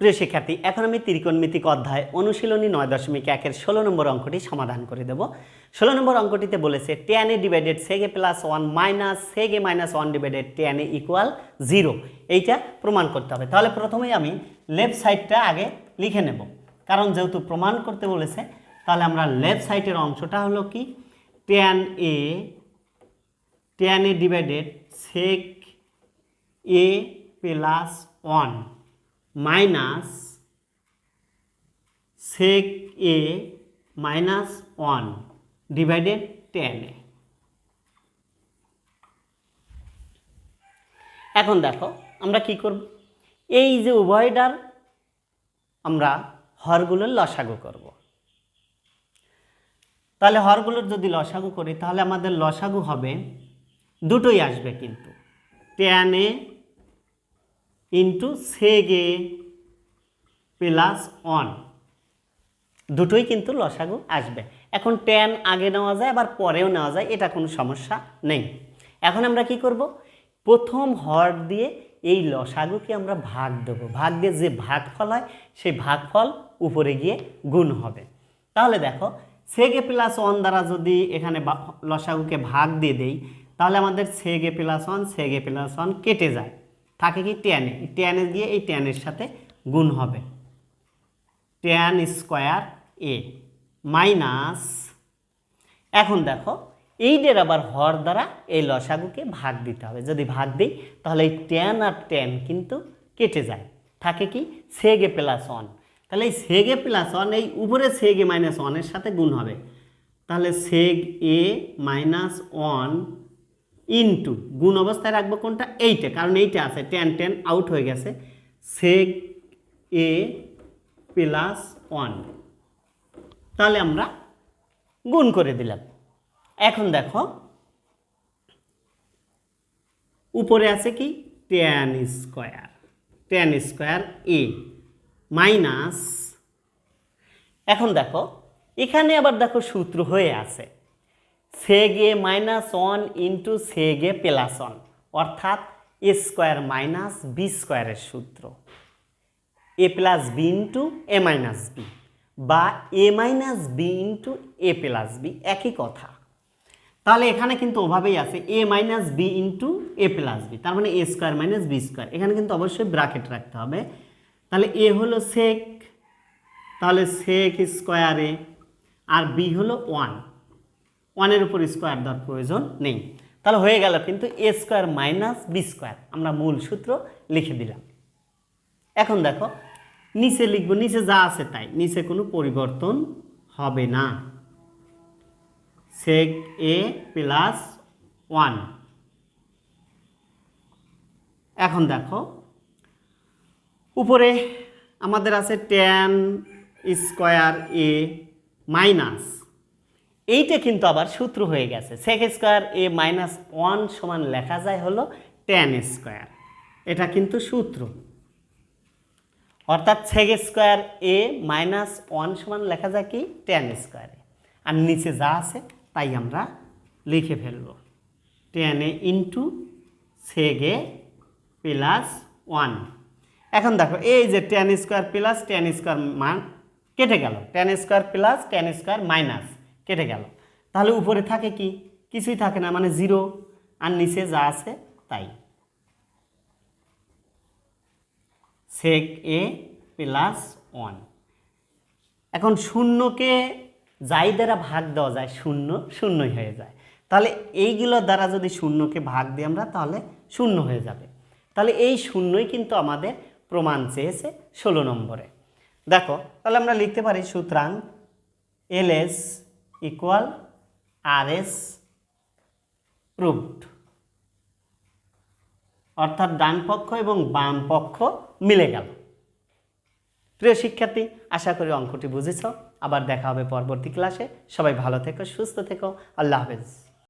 প্রিয় শিক্ষার্থী, এখন আমি ত্রিকোণমিতিক অধ্যায় অনুশীলনী নয় দশমিক একের ষোলো নম্বর অঙ্কটি সমাধান করে দেব। ষোলো নম্বর অঙ্কটিতে বলেছে tan A divided sec A plus one minus sec A minus one divided tan A equal zero এইটা প্রমাণ করতে হবে। তাহলে প্রথমেই আমি লেফট সাইডটা আগে লিখে নেব। কারণ যেহেতু প্রমাণ করতে বলেছে, তাহলে আমরা লেফট সাইডের অংশটা হলো কি? Tan A tan A divided sec A plus one minus sec A minus one divided tan A এখন দেখো, আমরা কি করব? এই যে উভয়টার আমরা হরগুলোর লসাগু করব। তাহলে হরগুলোর যদি লসাগু করি, তাহলে আমাদের লসাগু হবে, দুটোই আসবে কিন্তু। Tan A into sec A plus one দুটোই কিন্তু লসাগু আসবে। এখন টেন আগে নেওয়া যায়, আবার পরেও নেওয়া যায়, এটা কোনো সমস্যা নেই। এখন আমরা কি করব? প্রথম হর দিয়ে এই লসাগুকে আমরা ভাগ দেবো। ভাগ দিয়ে যে ভাগফল হয়, সেই ভাগফল উপরে গিয়ে গুণ হবে। তাহলে দেখো সেগে প্লাস ওয়ান দ্বারা যদি এখানে লসাগুকে ভাগ দিয়ে দেই, তাহলে আমাদের sec A plus one sec A plus one কেটে যায়। থাকে কি টেনে টেনে গিয়ে এই টেনের সাথে গুণ হবে। টেন স্কোয়ার এ মাইনাস এখন দেখো, এইটার আবার হর দ্বারা এই লসাগুকে ভাগ দিতে হবে। যদি ভাগ দিই, তাহলে এই টেন আর টেন কিন্তু কেটে যায়। থাকে কি? সেগে প্লাস ওয়ান তাহলে এই সেগে প্লাস ওয়ান এই উপরে সেগে মাইনাস ওয়ানের সাথে গুণ হবে। তাহলে sec A minus one into গুণ অবস্থায় রাখব কোনটা? এইটা, কারণ এইটা আছে টেন টেন আউট হয়ে গেছে। সেগ এ প্লাস ওয়ান তাহলে আমরা গুণ করে দিলাম। এখন দেখো, উপরে আছে কি? Tan square tan square A minus এখন দেখো, এখানে আবার দেখো সূত্র হয়ে আছে। Sec A minus one into sec A plus one, অর্থাৎ এ স্কোয়ার মাইনাস বি স্কোয়ারের সূত্র। A plus B into A minus B বা A minus B into A plus B, একই কথা। তাহলে এখানে কিন্তু ওভাবেই আছে, A minus B into A plus B, তার মানে A square minus B square, এখানে কিন্তু অবশ্যই ব্রাকেট রাখতে হবে। তাহলে এ হলো সেক তাহলে সেক স্কোয়ারে আর বি হলো ওয়ান ওয়ানের উপর স্কোয়ার দেওয়ার প্রয়োজন নেই। তাহলে হয়ে গেল কিন্তু A square minus B square. আমরা মূল সূত্র লিখে দিলাম। এখন দেখো, নিচে লিখব, নিচে যা আছে তাই। নিচে কোনো পরিবর্তন হবে না। সেক এ প্লাস ওয়ান এখন দেখো, উপরে আমাদের আছে টেন স্কোয়ার এ মাইনাস এইটা কিন্তু আবার সূত্র হয়ে গেছে। Sec square A minus one সমান লেখা যায় হলো টেন স্কোয়ার এটা কিন্তু সূত্র। অর্থাৎ sec square A minus one সমান লেখা যায় কি? টেন স্কোয়ারে আর নিচে যা আছে, তাই আমরা লিখে ফেলব। Tan A into sec A plus one এখন দেখো, এই যে tan square plus tan square মান কেটে গেল। Tan square plus tan square minus কেটে গেল। তাহলে উপরে থাকে কি? কিছুই থাকে না মানে জিরো আর নিচে যা আছে তাই। সেক এ প্লাস ওয়ান এখন শূন্যকে যাই দ্বারা ভাগ দেওয়া যায়, শূন্য, শূন্যই হয়ে যায়। তাহলে এইগুলোর দ্বারা যদি শূন্যকে ভাগ দিই আমরা, তাহলে শূন্য হয়ে যাবে। তাহলে এই শূন্যই কিন্তু আমাদের প্রমাণ চেয়েছে ষোলো নম্বরে। দেখো, তাহলে আমরা লিখতে পারি সুতরাং L S R S proved অর্থাৎ ডান পক্ষ এবং বাম পক্ষ মিলে গেল। প্রিয় শিক্ষার্থী, আশা করি অঙ্কটি বুঝেছ। আবার দেখা হবে পরবর্তী ক্লাসে। সবাই ভালো থেকো, সুস্থ থেকো। আল্লাহ হাফেজ।